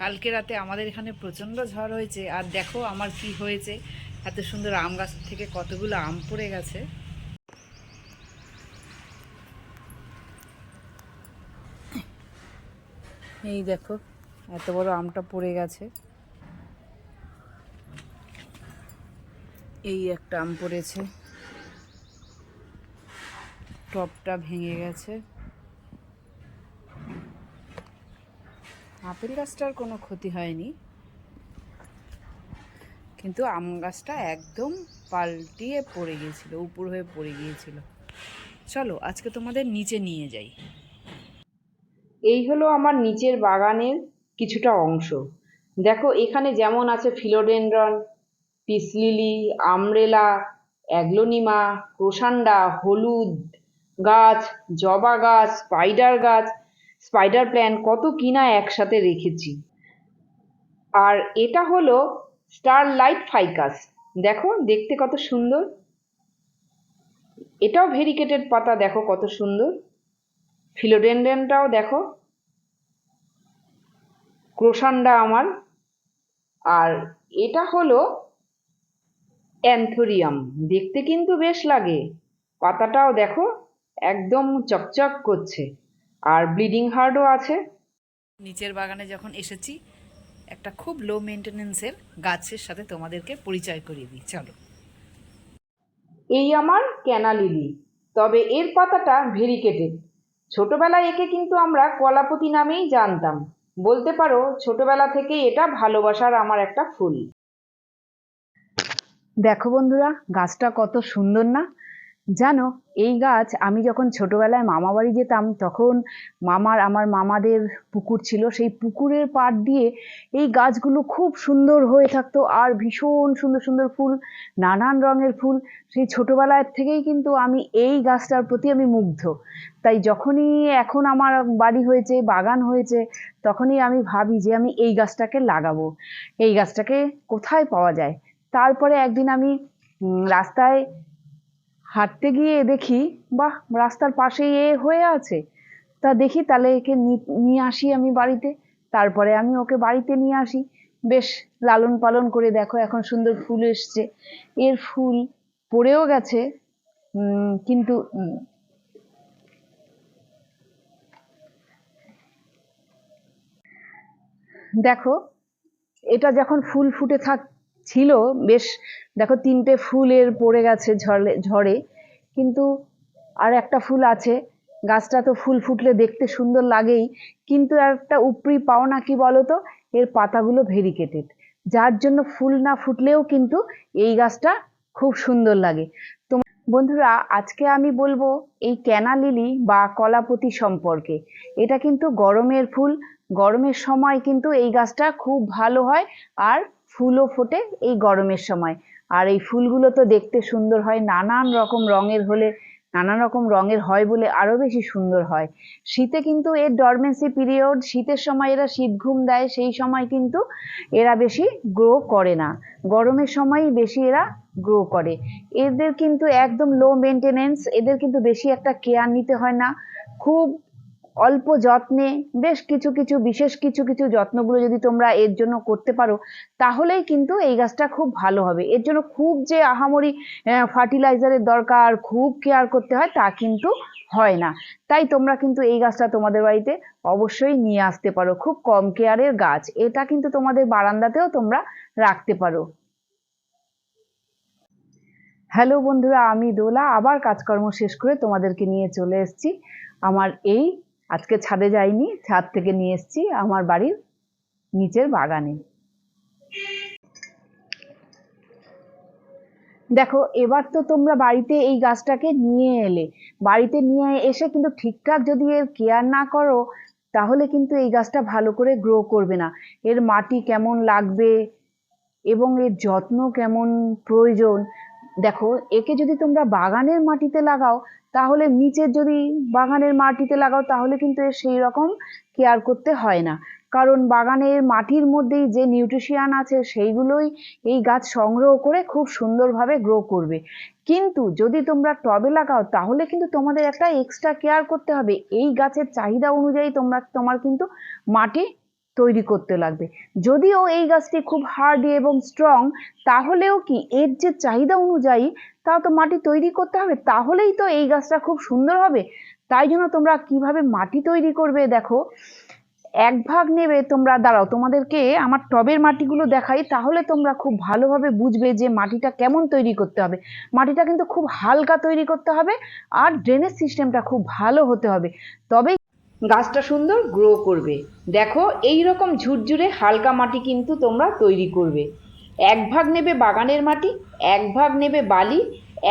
কালকে রাতে আমাদের এখানে প্রচণ্ড ঝড় হয়েছে। আর দেখো আমার কি হয়েছে। এত সুন্দর আম গাছ থেকে কতগুলো আম পড়ে গেছে। এই দেখো, এত বড় আমটা পড়ে গেছে। এই একটা আম পড়েছে। টপটা ভেঙে গেছে। আপেল গাছটার কোনো ক্ষতি হয়নি। কিন্তু আম গাছটা একদম পাল্টিয়ে পড়ে গিয়েছিল, উপর হয়ে পড়ে গিয়েছিল। চলো, আজকে তোমাদের নিচে নিয়ে যাই। এই হলো আমার নিচের বাগানের কিছুটা অংশ। দেখো, এখানে যেমন আছে ফিলোডেন্ড্রন, পিসলিলি, আমরেলা, অ্যাগ্লোনিমা ক্রোসান্ডা হলুদ গাছ, জবা গাছ, স্পাইডার গাছ স্পাইডার প্ল্যান কত কিনা একসাথে রেখেছি। আর এটা হলো স্টারলাইট ফাইকাস দেখো, দেখতে কত সুন্দর। এটাও ভেরিকেটেড পাতা, দেখো কত সুন্দর। ফিলোডেন্ড্রনটাও দেখো। ক্রোসান্ডা আমার। আর এটা হলো অ্যান্থোরিয়াম দেখতে কিন্তু বেশ লাগে। পাতাটাও দেখো, একদম চকচক করছে। আর ব্লিডিং হার্টও আছে। নিচের বাগানে যখন এসেছি একটা খুব লো মেনটেনেন্সের গাছের সাথে তোমাদেরকে পরিচয় করিয়ে দিই। চলো। এই আমার ক্যানা লিলি তবে এর পাতাটা ভেরিকেটেড ছোটবেলায় একে কিন্তু আমরা কলাপতি নামেই জানতাম। বলতে পারো ছোটবেলা থেকেই এটা ভালোবাসার আমার একটা ফুল। দেখো বন্ধুরা গাছটা কত সুন্দর না? জানো, এই গাছ আমি যখন ছোটবেলায় মামা বাড়ি যেতাম, তখন মামার, আমার মামাদের পুকুর ছিল। সেই পুকুরের পাড় দিয়ে এই গাছগুলো খুব সুন্দর হয়ে থাকতো আর ভীষণ সুন্দর সুন্দর ফুল, নানান রঙের ফুল। সেই ছোটবেলার থেকেই কিন্তু আমি এই গাছটার প্রতি আমি মুগ্ধ। তাই যখনই এখন আমার বাড়ি হয়েছে, বাগান হয়েছে, তখনই আমি ভাবি যে আমি এই গাছটাকে লাগাবো। এই গাছটাকে কোথায় পাওয়া যায়? তারপরে একদিন আমি রাস্তায় হাঁটতে গিয়ে দেখি, বাহ, রাস্তার পাশেই এ হয়ে আছে। তা দেখি তাহলে একে নিয়ে আসি আমি বাড়িতে। তারপরে আমি ওকে বাড়িতে নিয়ে আসি। বেশ, লালন পালন করে দেখো, এখন সুন্দর ফুল এসছে। এর ফুল পড়েও গেছে কিন্তু দেখো, এটা যখন ফুল ফুটে থাক ছিল, বেশ, দেখো তিনটে ফুলের পড়ে গেছে ঝড়ে ঝড়ে, কিন্তু আর একটা ফুল আছে, গাছটা তো ফুল ফুটলে দেখতে সুন্দর লাগেই, কিন্তু একটা উপরি পাওনা কি বলো তো এর পাতাগুলো ভেরিকেটেড। যার জন্য ফুল না ফুটলেও কিন্তু এই গাছটা খুব সুন্দর লাগে। তো বন্ধুরা, আজকে আমি বলব এই ক্যানা লিলি বা কলাপতি সম্পর্কে। এটা কিন্তু গরমের ফুল, গরমের সময় কিন্তু এই গাছটা খুব ভালো হয়, আর ফুলও ফোটে এই গরমের সময়। আর এই ফুলগুলো তো দেখতে সুন্দর হয়, নানান রকম রঙের হলে, নানান রকম রঙের হয় বলে আরও বেশি সুন্দর হয়। শীতে কিন্তু এর ডরমেন্সি পিরিয়ড শীতের সময় এরা শীত ঘুম দেয়, সেই সময় কিন্তু এরা বেশি গ্রো করে না। গরমের সময়ই বেশি এরা গ্রো করে। এদের কিন্তু একদম লো মেনটেনেন্স এদের কিন্তু বেশি একটা কেয়ার নিতে হয় না। খুব অল্প যত্নে, বেশ কিছু কিছু, বিশেষ কিছু কিছু যত্নগুলো যদি তোমরা এর জন্য করতে পারো, তাহলেই কিন্তু এই গাছটা খুব ভালো হবে। এর জন্য খুব যে আহামরি ফার্টিলাইজারের দরকার, খুব কেয়ার করতে হয়, তা কিন্তু হয় না। তাই তোমরা কিন্তু এই গাছটা তোমাদের বাড়িতে অবশ্যই নিয়ে আসতে পারো। খুব কম কেয়ারের গাছ। এটা কিন্তু তোমাদের বারান্দাতেও তোমরা রাখতে পারো। হ্যালো বন্ধুরা, আমি দোলা। আবার কাজকর্ম শেষ করে তোমাদেরকে নিয়ে চলে এসেছি। আমার এই আজকে ছাদে যাইনি, ছাদ থেকে নিয়ে এসেছি আমার বাড়ির নিচের বাগানে। দেখো, এবার তো তোমরা বাড়িতে এই গাছটাকে নিয়ে এলে। বাড়িতে নিয়ে এসে কিন্তু ঠিকঠাক যদি এর কেয়ার না করো, তাহলে কিন্তু এই গাছটা ভালো করে গ্রো করবে না। এর মাটি কেমন লাগবে এবং এর যত্ন কেমন প্রয়োজন? দেখো, একে যদি তোমরা বাগানের মাটিতে লাগাও, তাহলে নিচের যদি বাগানের মাটিতে লাগাও, তাহলে কিন্তু এর সেই রকম কেয়ার করতে হয় না। কারণ বাগানের মাটির মধ্যেই যে নিউট্রিশিয়ান আছে, সেইগুলোই এই গাছ সংগ্রহ করে খুব সুন্দরভাবে গ্রো করবে। কিন্তু যদি তোমরা টবে লাগাও, তাহলে কিন্তু তোমাদের একটা এক্সট্রা কেয়ার করতে হবে। এই গাছের চাহিদা অনুযায়ী তোমরা, তোমার কিন্তু মাটি তৈরি করতে লাগবে। যদিও এই গাছটি খুব হার্ডি এবং স্ট্রং তাহলেও কি এর যে চাহিদা অনুযায়ী তাও তো মাটি তৈরি করতে হবে, তাহলেই তো এই গাছটা খুব সুন্দর হবে। তাই জন্য তোমরা কীভাবে মাটি তৈরি করবে দেখো, এক ভাগ নেবে তোমরা, দাঁড়াও, তোমাদেরকে আমার টবের মাটিগুলো দেখাই, তাহলে তোমরা খুব ভালোভাবে বুঝবে যে মাটিটা কেমন তৈরি করতে হবে। মাটিটা কিন্তু খুব হালকা তৈরি করতে হবে, আর ড্রেনেজ সিস্টেমটা খুব ভালো হতে হবে। তবেই গাছটা সুন্দর গ্রো করবে। দেখো এই রকম ঝুরঝুরে হালকা মাটি কিন্তু তোমরা তৈরি করবে। এক ভাগ নেবে বাগানের মাটি, এক ভাগ নেবে বালি,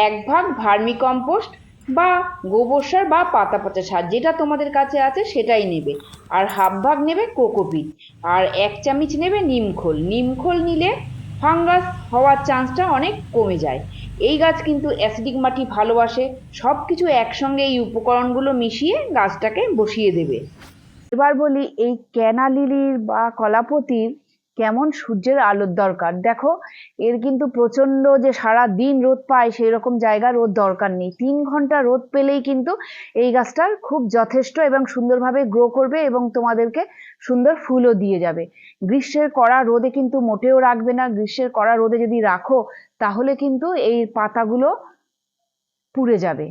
এক ভাগ ভার্মি কম্পোস্ট বা গোবর সার বা পাতা পচা সার, যেটা তোমাদের কাছে আছে সেটাই নেবে। আর হাফ ভাগ নেবে কোকোপিট, আর এক চামচ নেবে নিমখোল। নিমখোল নিলে ফাঙ্গাস হওয়ার চান্সটা অনেক কমে যায়। এই গাছ কিন্তু অ্যাসিডিক মাটি ভালোবাসে। সব কিছু একসঙ্গে এই উপকরণগুলো মিশিয়ে গাছটাকে বসিয়ে দেবে। এবার বলি এই ক্যানালিলির বা কলাপতির কেমন সূর্যের আলোর দরকার? দেখো, এর কিন্তু প্রচণ্ড যে সারা দিন রোদ পায় সেই রকম জায়গা রোদ দরকার নেই। তিন ঘণ্টা রোদ পেলেই কিন্তু এই গাছটার খুব যথেষ্ট এবং সুন্দরভাবে গ্রো করবে এবং তোমাদেরকে সুন্দর ফুলও দিয়ে যাবে। গ্রীষ্মের কড়া রোদে কিন্তু মোটেও রাখবে না। গ্রীষ্মের কড়া রোদে যদি রাখো, তাহলে কিন্তু এই পাতাগুলো পুড়ে যাবে।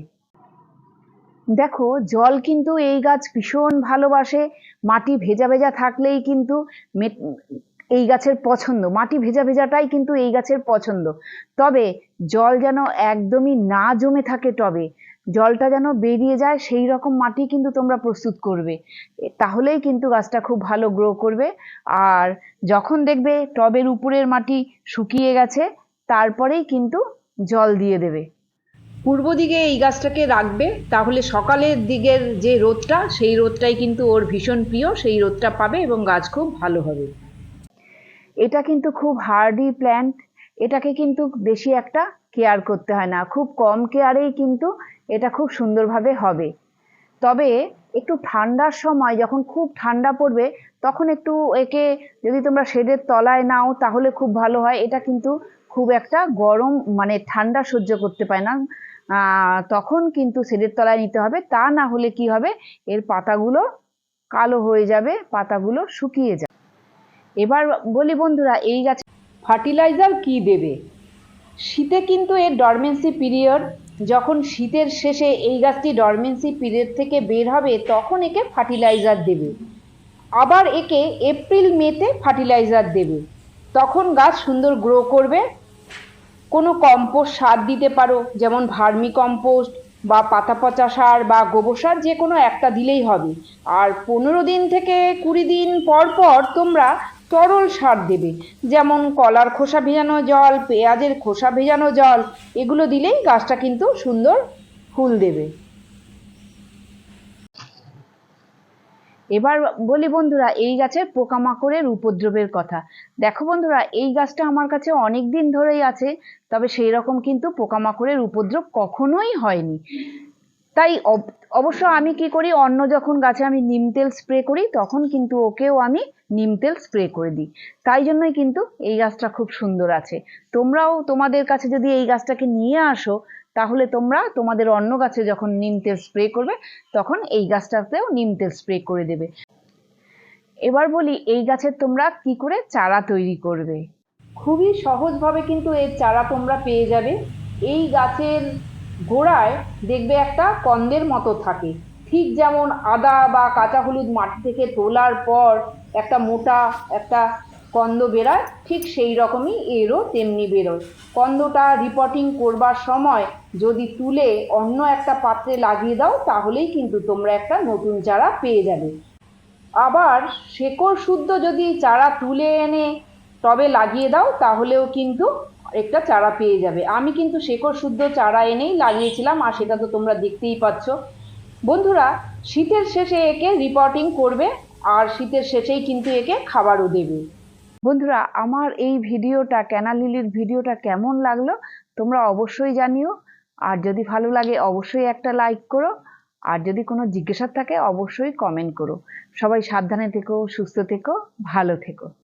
দেখো, জল কিন্তু এই গাছ ভীষণ ভালোবাসে। মাটি ভেজা ভেজা থাকলেই কিন্তু এই গাছের পছন্দ। মাটি ভেজা ভেজাটাই কিন্তু এই গাছের পছন্দ। তবে জল যেন একদমই না জমে থাকে টবে, জলটা যেন বেরিয়ে যায় সেই রকম মাটি কিন্তু তোমরা প্রস্তুত করবে। তাহলেই কিন্তু গাছটা খুব ভালো গ্রো করবে। আর যখন দেখবে টবের উপরের মাটি শুকিয়ে গেছে, তারপরেই কিন্তু জল দিয়ে দেবে। পূর্ব দিকে এই গাছটাকে রাখবে, তাহলে সকালের দিকের যে রোদটা, সেই রোদটাই কিন্তু ওর ভীষণ প্রিয়, সেই রোদটা পাবে এবং গাছ খুব ভালো হবে। এটা কিন্তু খুব হার্ডি প্ল্যান্ট এটাকে কিন্তু বেশি একটা কেয়ার করতে হয় না। খুব কম কেয়ারেই কিন্তু এটা খুব সুন্দরভাবে হবে। তবে একটু ঠান্ডার সময় যখন খুব ঠান্ডা পড়বে, তখন একটু একে যদি তোমরা শেডের তলায় নাও তাহলে খুব ভালো হয়। এটা কিন্তু খুব একটা গরম মানে ঠান্ডা সহ্য করতে পারে না। তখন কিন্তু শেডের তলায় নিতে হবে। তা না হলে কি হবে? এর পাতাগুলো কালো হয়ে যাবে, পাতাগুলো শুকিয়ে যাবে। এবার বলি বন্ধুরা, এই গাছ ফার্টিলাইজার কি দেবে? শীতে কিন্তু এর ডরমেন্সি পিরিয়ড যখন শীতের শেষে এই গাছটি ডরমেন্সি পিরিয়ড থেকে বের হবে, তখন একে ফার্টিলাইজার দেবে। আবার একে এপ্রিল মেতে ফার্টিলাইজার দেবে। তখন গাছ সুন্দর গ্রো করবে। কোনো কম্পোস্ট সার দিতে পারো, যেমন ভার্মি কম্পোস্ট বা পাতা পচা সার বা গোবর সার, যে কোনো একটা দিলেই হবে। আর পনেরো দিন থেকে কুড়ি দিন পর পর তোমরা তরল সার দেবে। যেমন কলার খোসা ভেজানো জল, পেঁয়াজের খোসা ভেজানো জল, এগুলো দিলেই গাছটা কিন্তু সুন্দর ফুল দেবে। এবার বলি বন্ধুরা, এই গাছের পোকামাকড়ের উপদ্রবের কথা। দেখো বন্ধুরা, এই গাছটা আমার কাছে অনেক দিন ধরেই আছে, তবে সেই রকম কিন্তু পোকামাকড়ের উপদ্রব কখনোই হয়নি। তাই অব- অবশ্য আমি কি করি অন্য যখন গাছে আমি নিম তেল স্প্রে করি, তখন কিন্তু ওকেও আমি নিম তেল স্প্রে করে দিই। তাই জন্যই কিন্তু এই গাছটা খুব সুন্দর আছে। তোমরাও তোমাদের কাছে যদি এই গাছটাকে নিয়ে আসো, তাহলে তোমরা তোমাদের অন্য গাছে যখন নিম তেল স্প্রে করবে, তখন এই গাছটাতেও নিম তেল স্প্রে করে দেবে। এবার বলি, এই গাছের তোমরা কি করে চারা তৈরি করবে? খুবই সহজভাবে কিন্তু এর চারা তোমরা পেয়ে যাবে। এই গাছের গোড়ায় দেখবে একটা কন্দের মতো থাকে। ঠিক যেমন আদা বা কাঁচা হলুদ মাটি থেকে তোলার পর একটা মোটা একটা কন্দ বেরায়, ঠিক সেই রকমই এরও তেমনি বেরোয়। কন্দটা রিপোর্টিং করবার সময় যদি তুলে অন্য একটা পাত্রে লাগিয়ে দাও, তাহলেই কিন্তু তোমরা একটা নতুন চারা পেয়ে যাবে। আবার শেকড় শুদ্ধ যদি চারা তুলে এনে তবে লাগিয়ে দাও, তাহলেও কিন্তু একটা চারা পেয়ে যাবে। আমি কিন্তু শেকড় শুদ্ধ চারা এনেই লাগিয়েছিলাম, আর সেটা তো তোমরা দেখতেই পাচ্ছ। বন্ধুরা, শীতের শেষে একে রিপোর্টিং করবে, আর শীতের শেষেই কিন্তু একে খাবারও দেবে। বন্ধুরা, আমার এই ভিডিওটা ক্যানালিলির ভিডিওটা কেমন লাগল তোমরা অবশ্যই জানিও। আর যদি ভালো লাগে, অবশ্যই একটা লাইক করো। আর যদি কোনো জিজ্ঞাসা থাকে, অবশ্যই কমেন্ট করো। সবাই সাবধানে থেকো, সুস্থ থেকো, ভালো থেকো।